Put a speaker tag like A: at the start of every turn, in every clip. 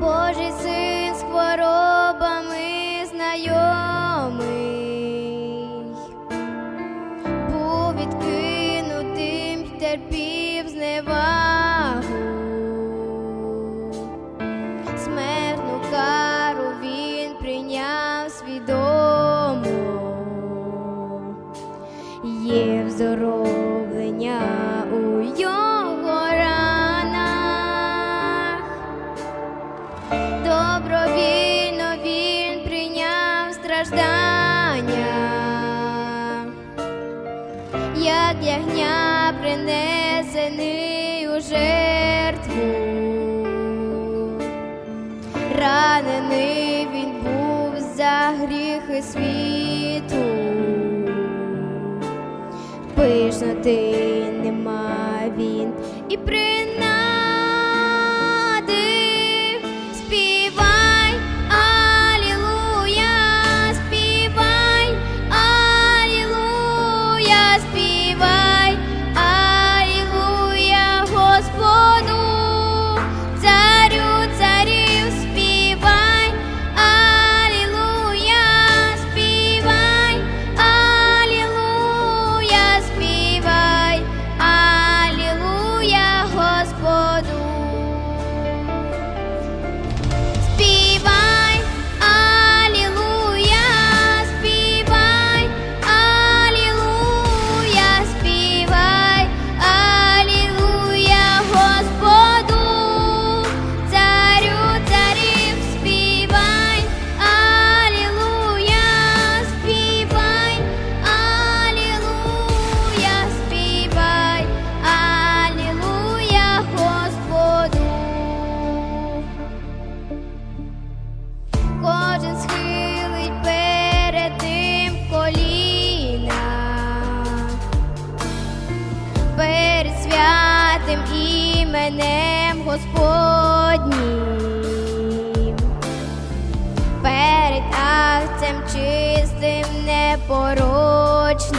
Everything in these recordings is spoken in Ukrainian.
A: Божий син з хворобами знайомий, був відкинутим, й як ягня принесений у жертву. Ранений він був за гріхи світу. пишно ти нема він і принади. Святим іменем Господнім, перед акцем чистим, непорочним,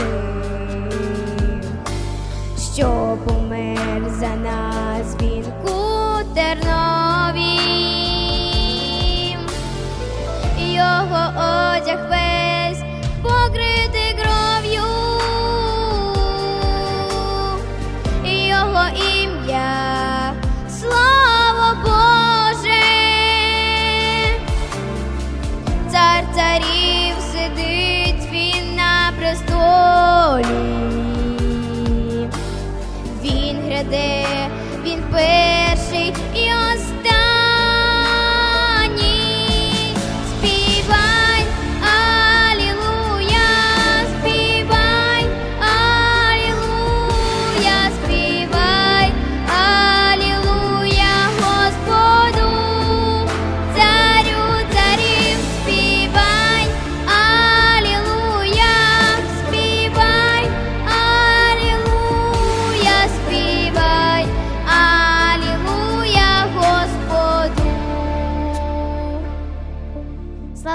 A: що помер за нас він кутерновім.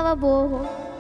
A: слава Богу.